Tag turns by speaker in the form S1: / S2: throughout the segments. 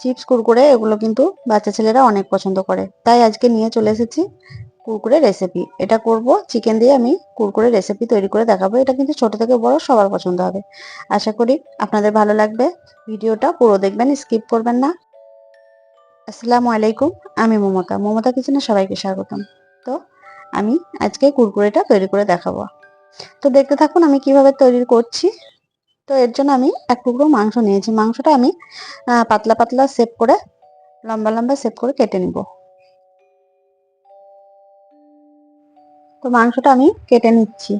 S1: Chips, Kurkure, এগুলো কিন্তু বাচ্চা ছেলেরা অনেক পছন্দ করে। তাই আজকে নিয়ে চলে এসেছি কুরকুরে রেসিপি এটা করব চিকেন দিয়ে আমি কুরকুরে রেসিপি তৈরি করে দেখাবো। এটা কিন্তু ছোট থেকে বড়, সবার পছন্দ হবে। আশা করি আপনাদের ভালো লাগবে। ভিডিওটা পুরো দেখবেন স্কিপ করবেন না। আসসালামু আলাইকুম, আমি মমতা। মমতা কিচেনে সবাইকে স্বাগতম। তো আমি আজকে কুরকুরেটা তৈরি করে দেখাবো। তো দেখতে থাকুন আমি কীভাবে তৈরি করছি। তো এর জন্য আমি এক টুকরো মাংস নিয়েছি। মাংসটা আমি পাতলা পাতলা সেপ করে, লম্বা লম্বা সেপ করে কেটে নিব। তো মাংসটা আমি কেটে নিচ্ছি।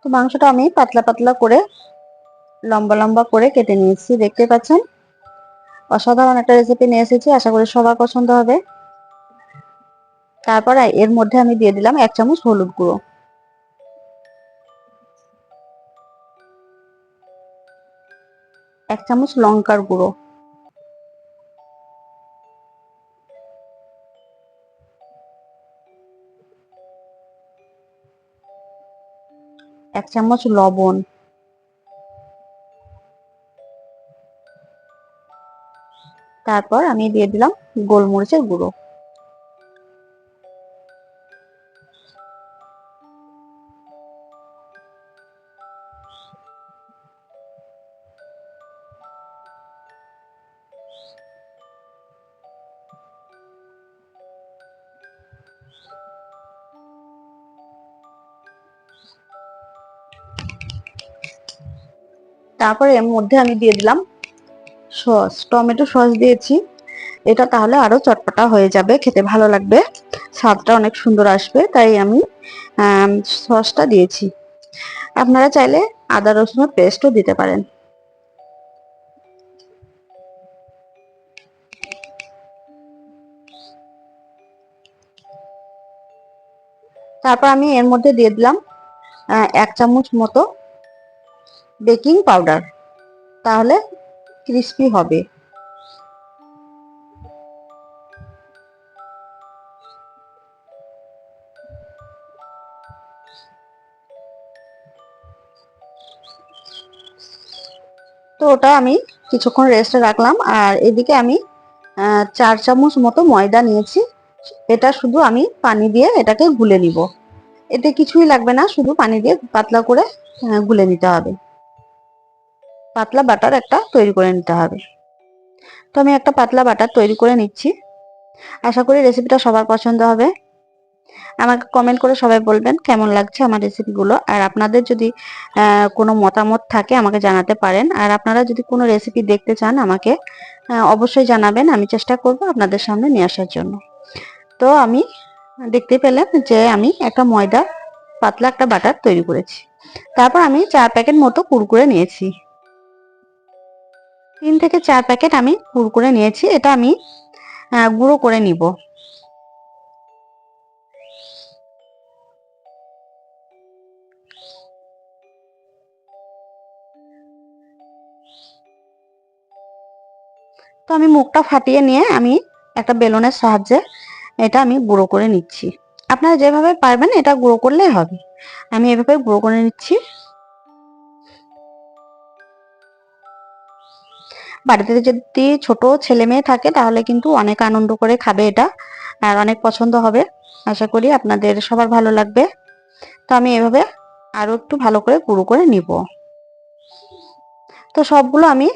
S1: তো মাংসটা আমি পাতলা পাতলা করে, লম্বা লম্বা করে কেটে নিয়েছি। দেখতে পাচ্ছেন? অসাধারণ একটা রেসিপি নিয়ে এসেছি, আশা করি সবার পছন্দ হবে। তারপর এর মধ্যে আমি দিয়ে দিলাম এক চামচ হলুদ গুঁড়ো। এক চামচ লঙ্কার গুঁড়ো। এক চামচ লবণ। তারপর আমি দিয়ে দিলাম গোলমরিচের গুঁড়ো। তারপরে এর মধ্যে আমি দিয়ে দিলাম সস, টমেটো সস দিয়েছি। এটা তাহলে আরও চটপটা হয়ে যাবে, খেতে ভালো লাগবে, স্বাদটা অনেক সুন্দর আসবে, তাই আমি সসটা দিয়েছি। আপনারা চাইলে আদা রসুনের পেস্টও দিতে পারেন। তারপর আমি এর মধ্যে দিয়ে দিলাম এক চামচ মতো বেকিং পাউডার। তাহলে ক্রিস্পি হবে। তো ওটা আমি কিছুক্ষণ রেস্টে রাখলাম। আর এদিকে আমি চার চামচ মতো ময়দা নিয়েছি। এটা শুধু আমি পানি দিয়ে এটাকে গুলে নিব। এতে কিছুই লাগবে না, শুধু পানি দিয়ে পাতলা করে গুলে নিতে হবে। পাতলা বাটার একটা তৈরি করে নিতে হবে। তো আমি একটা পাতলা বাটার তৈরি করে নিচ্ছি। আশা করি রেসিপিটা সবার পছন্দ হবে। আমাকে কমেন্ট করে সবাই বলবেন কেমন লাগছে আমার রেসিপিগুলো আর আপনাদের যদি কোনো মতামত থাকে আমাকে জানাতে পারেন। আর আপনারা যদি কোনো রেসিপি দেখতে চান আমাকে অবশ্যই জানাবেন। আমি চেষ্টা করব আপনাদের সামনে নিয়ে আসার জন্য। তো আমি দেখতে পেলাম যে আমি একটা ময়দা, পাতলা একটা বাটার তৈরি করেছি। তারপর আমি চার প্যাকেট মতো কুরকুরে নিয়েছি। তিন থেকে চার প্যাকেট আমি কুরকুরে নিয়েছি, এটা আমি গুঁড়ো করে নিব। তো আমি মুখটা ফাটিয়ে নিয়ে আমি একটা বেলনের সাহায্যে এটা আমি গুঁড়ো করে নিচ্ছি। আপনারা যেভাবে পারবেন এটা গুঁড়ো করলেই হবে। আমি এভাবে গুঁড়ো করে নিচ্ছি। বাড়িতে যদি ছোট ছেলে মেয়ে থাকে, তাহলে কিন্তু অনেক আনন্দ করে খাবে এটা, আর অনেক পছন্দ হবে। আশা করি আপনাদের সবার ভালো লাগবে। তো আমি এভাবে আরও একটু ভালো করে গুঁড়ো করে নিব। তো সবগুলো আমি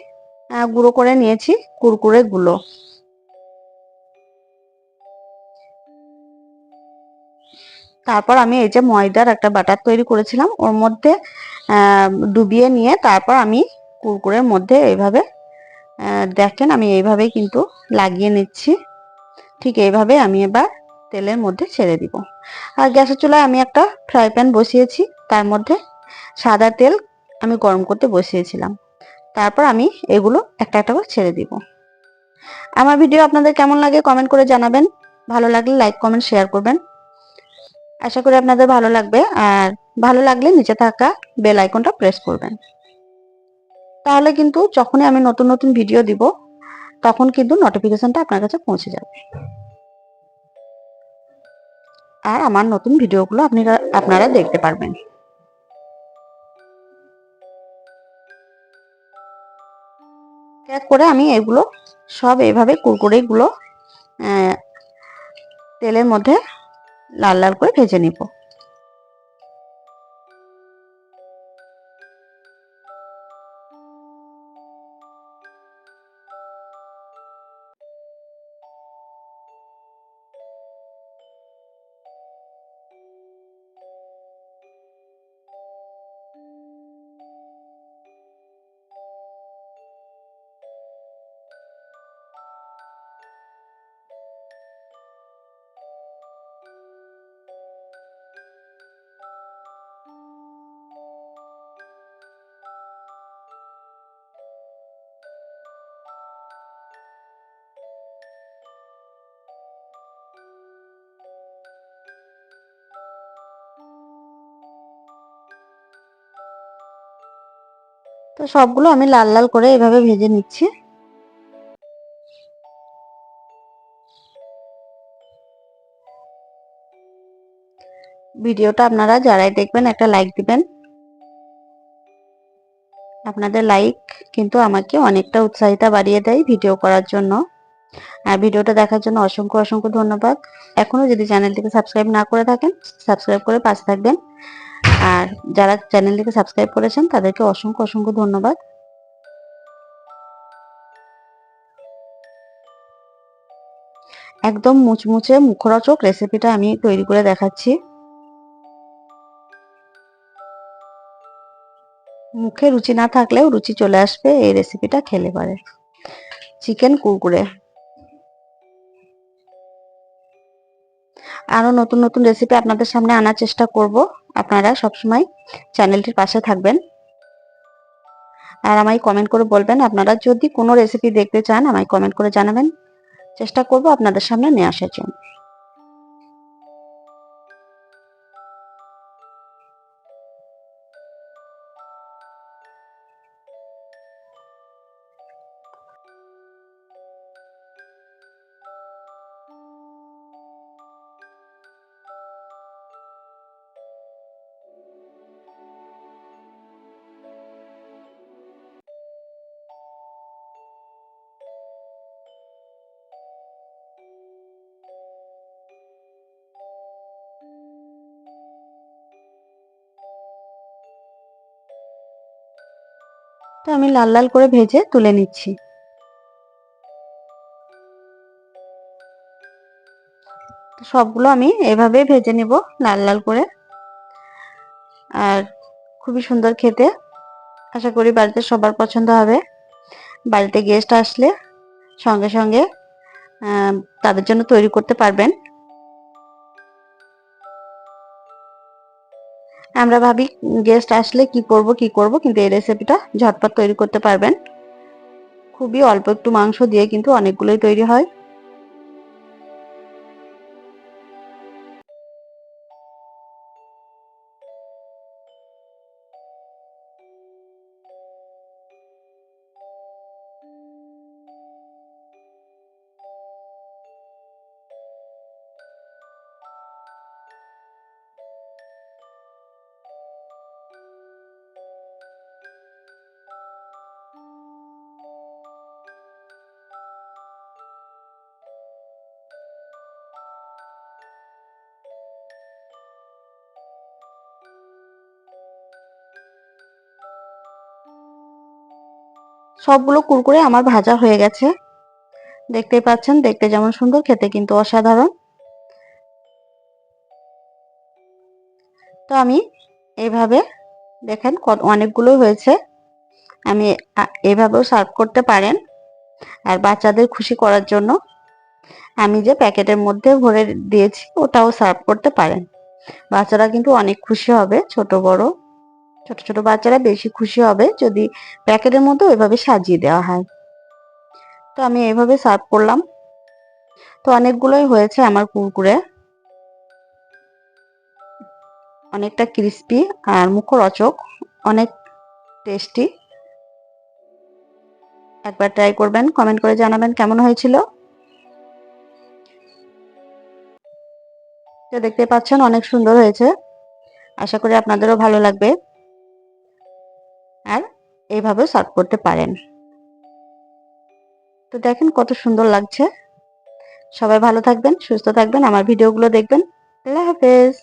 S1: গুঁড়ো করে নিয়েছি, কুরকুরে গুলো তারপর আমি এই যে ময়দার একটা বাটার তৈরি করেছিলাম, ওর মধ্যে ডুবিয়ে নিয়ে তারপর আমি কুরকুরের মধ্যে এইভাবে দেখেন আমি এইভাবেই কিন্তু লাগিয়ে নিচ্ছি। ঠিক এইভাবে আমি এবার তেলের মধ্যে ছেড়ে দিব। আর গ্যাসের চুলায় আমি একটা ফ্রাই প্যান বসিয়েছি। তার মধ্যে সাদা তেল আমি গরম করতে বসিয়েছিলাম। তারপর আমি এগুলো একটা একটা করে ছেড়ে দিব। আমার ভিডিও আপনাদের কেমন লাগে কমেন্ট করে জানাবেন। ভালো লাগলে লাইক, কমেন্ট, শেয়ার করবেন। আশা করি আপনাদের ভালো লাগবে। আর ভালো লাগলে নিচে থাকা বেল আইকনটা প্রেস করবেন। তাহলে কিন্তু যখনই আমি নতুন নতুন ভিডিও দিব, তখন কিন্তু নোটিফিকেশনটা আপনার কাছে পৌঁছে যাবে। আর আমার নতুন ভিডিওগুলো আপনি আপনারা দেখতে পারবেন। এক করে আমি এগুলো সব এইভাবে কুরকুরেগুলো তেলের মধ্যে লাল লাল করে ভেজে নিব। তো সবগুলো আমি লাল লাল করে এভাবে ভেজে নিচ্ছি। ভিডিওটা আপনারা যারাই দেখবেন, একটা লাইক দিবেন। আপনাদের লাইক কিন্তু আমাকে অনেকটা উৎসাহিতা বাড়িয়ে দেয় ভিডিও করার জন্য। আর ভিডিওটা দেখার জন্য অসংখ্য অসংখ্য ধন্যবাদ। এখনও যদি চ্যানেলটিকে সাবস্ক্রাইব না করে থাকেন সাবস্ক্রাইব করে পাশে থাকবেন। আর যারা চ্যানেলটিকে সাবস্ক্রাইব করেছেন, তাদেরকে অসংখ্য অসংখ্য ধন্যবাদ। একদম মুচমুচে মুখরোচক রেসিপিটা আমি তৈরি করে দেখাচ্ছি। মুখে রুচি না থাকলেও রুচি চলে আসবে এই রেসিপিটা খেলে পারে। চিকেন কুরকুরে। আরও নতুন নতুন রেসিপি আপনাদের সামনে আনার চেষ্টা করব। আপনারা সবসময় চ্যানেলটির পাশে থাকবেন। আর আমায় কমেন্ট করে বলবেন, আপনারা যদি কোনো রেসিপি দেখতে চান, আমায় কমেন্ট করে জানাবেন। চেষ্টা করব আপনাদের সামনে নিয়ে আসার জন্য। তো আমি লাল লাল করে ভেজে তুলে নিচ্ছি। সবগুলো আমি এভাবে ভেজে নিব, লাল লাল করে। আর খুবই সুন্দর খেতে। আশা করি বাড়িতে সবার পছন্দ হবে। বাড়িতে গেস্ট আসলে সঙ্গে সঙ্গে তাদের জন্য তৈরি করতে পারবেন। আমরা ভাবি গেস্ট আসলে কি করব কি করব, কিন্তু এই রেসিপিটা ঝটপট তৈরি করতে পারবেন। খুবই অল্প একটু মাংস দিয়ে কিন্তু অনেকগুলোই তৈরি হয়। সবগুলো কুরকুরে আমার ভাজা হয়ে গেছে। দেখতেই পাচ্ছেন, দেখতে যেমন সুন্দর, খেতে কিন্তু অসাধারণ। তো আমি এভাবে দেখেন অনেকগুলো হয়েছে। আমি এভাবেও সার্ভ করতে পারেন আর বাচ্চাদের খুশি করার জন্য। আমি যে প্যাকেটের মধ্যে ভরে দিয়েছি, ওটাও সার্ভ করতে পারেন। বাচ্চারা কিন্তু অনেক খুশি হবে, ছোট, বড়। ছোট ছোট বাচ্চারা বেশি খুশি হবে যদি প্যাকেটের মতো ওইভাবে সাজিয়ে দেওয়া হয়। তো আমি এইভাবে সার্ভ করলাম। তো অনেকগুলোই হয়েছে আমার কুরকুরে। অনেকটা ক্রিস্পি আর মুখরোচক, অনেক টেস্টি। একবার ট্রাই করবেন, কমেন্ট করে জানাবেন কেমন হয়েছিল। তো দেখতে পাচ্ছেন অনেক সুন্দর হয়েছে। আশা করি আপনাদেরও ভালো লাগবে। এইভাবে সার্ভ করতে পারেন। তো দেখেন কত সুন্দর লাগছে। সবাই ভালো থাকবেন, সুস্থ থাকবেন, আমার ভিডিওগুলো দেখবেন। আল্লাহ হাফেজ।